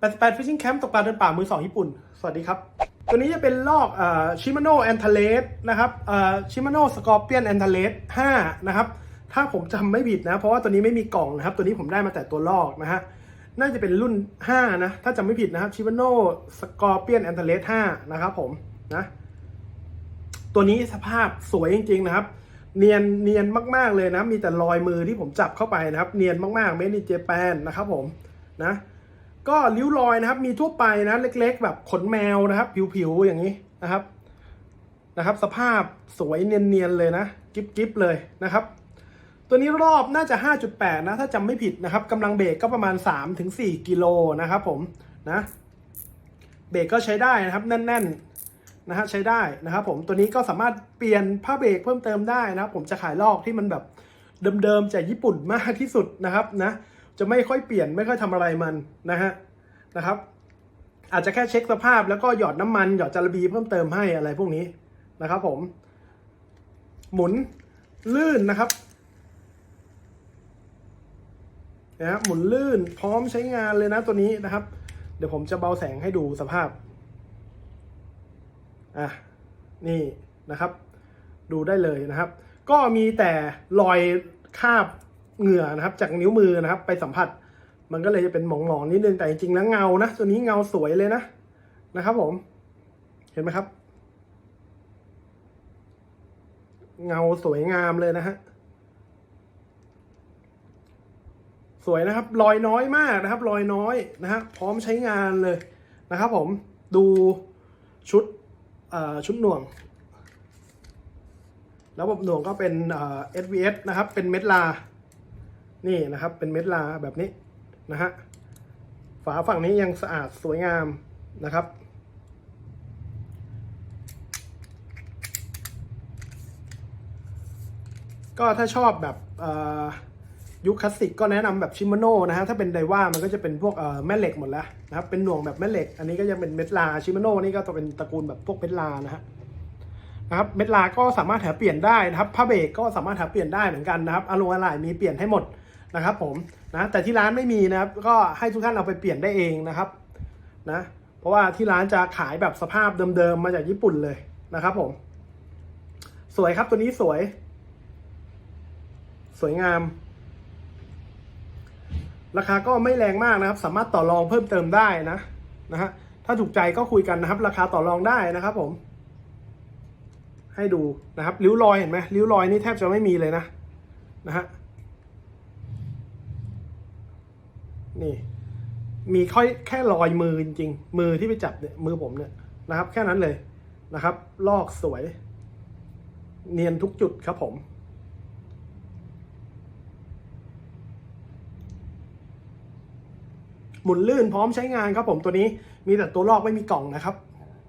88 Fishing Camp ตกปลาเดินป่ามือสองญี่ปุ่น สวัสดีครับ ตัวนี้จะเป็นลอกชิมาโนแอนทาเลสนะครับชิมาโนสกอร์เปียนแอนทาเลส5นะครับ ถ้าผมจำไม่ผิดนะ เพราะว่าตัวนี้ไม่มีกล่องนะครับ ตัวนี้ผมได้มาแต่ตัวลอกนะฮะ น่าจะเป็นรุ่น 5 นะ ถ้าจำไม่ผิดนะครับชิมาโนสกอร์เปียนแอนทาเลส5นะครับผมนะ ตัวนี้สภาพสวยจริง ๆ นะครับเนียนเนียนมาก ๆ เลยนะ มีแต่รอยมือที่ผมจับเข้าไปนะครับ เนียนมากๆเมดิเจแปนนะครับผมนะ ก็ริ้วรอยนะครับ มีทั่วไปนะเล็ก ๆ แบบขนแมวนะครับ ผิวๆอย่างนี้นะครับนะครับ สภาพสวยเนียนๆเลยนะกิ๊บๆเลยนะครับ ตัวนี้รอบน่าจะ 5.8 นะ ถ้าจำไม่ผิดนะครับกำลังเบรกก็ประมาณ 3-4 กิโลนะครับผมนะเบรกก็ใช้ได้นะครับแน่นๆนะฮะใช้ได้นะครับผมตัวนี้ก็สามารถเปลี่ยนผ้าเบรกเพิ่มเติมได้นะครับ ผมจะขายลอกที่มันแบบเดิมๆจากญี่ปุ่นมากที่สุดนะครับนะ จะไม่ค่อยเปลี่ยนไม่ค่อยทำอะไรมันนะฮะนะครับ อาจจะแค่เช็คสภาพแล้วก็หยอดน้ำมันหยอดจารบีเพิ่มเติมให้อะไรพวกนี้นะครับผม หมุนลื่นนะครับนะหมุนลื่นพร้อมใช้งานเลยนะตัวนี้นะครับ เดี๋ยวผมจะเบาแสงให้ดูสภาพอะนี่นะครับ ดูได้เลยนะครับ ก็มีแต่รอยคาบ เหงื่อนะครับ จากนิ้วมือนะครับ ไปสัมผัส มันก็เลยจะเป็นหมองๆนิดนึงแต่จริงๆแล้วเงานะตัวนี้เงาสวยเลยนะนะครับ ผม เห็นไหมครับ เงาสวยงามเลยนะฮะสวยนะครับรอยน้อยมากนะครับรอยน้อยนะฮะพร้อมใช้งานเลยนะครับ ผมดูชุดชุดหน่วงระบบหน่วงก็เป็น SVS นะครับ เป็นเม็ดลา นี่นะครับเป็นเม็ดลาแบบนี้นะฮะฝาฝั่งนี้ยังสะอาดสวยงามนะครับ ก็ถ้าชอบแบบยุคคลาสสิกก็แนะนำแบบชิมโนนะฮะถ้าเป็นไดว่ามันก็จะเป็นพวกแม่เหล็กหมดแล้วนะครับเป็นหน่วงแบบแม่เหล็ก อันนี้ก็ยังเป็นเม็ดลาชิมโนนี่ก็จะเป็นตระกูลแบบพวกเม็ดลานะฮะนะครับเม็ดลาก็สามารถหาเปลี่ยนได้นะครับผ้าเบรกก็สามารถหาเปลี่ยนได้เหมือนกันนะครับอารมณ์อะไรมีเปลี่ยนให้หมด นะครับผมนะแต่ที่ร้านไม่มีนะครับก็ให้ทุกท่านเอาไปเปลี่ยนได้เองนะครับนะเพราะว่าที่ร้านจะขายแบบสภาพเดิมๆมาจากญี่ปุ่นเลยนะครับผม สวยครับตัวนี้สวย สวยงาม ราคาก็ไม่แรงมากนะครับ สามารถต่อรองเพิ่มเติมได้นะนะฮะถ้าถูกใจก็คุยกันนะครับ ราคาต่อรองได้นะครับผม ให้ดูนะครับริ้วรอยเห็นไหมริ้วรอยนี่แทบจะไม่มีเลยนะนะฮะ นี่ มีค่อยแค่รอยมือจริงๆมือที่ไปจับเนี่ยมือผมเนี่ยนะครับ แค่นั้นเลยนะครับ ลอกสวย เนียนทุกจุดครับผม หมุนลื่นพร้อมใช้งานครับผมตัวนี้มีแต่ตัวลอกไม่มีกล่องนะครับ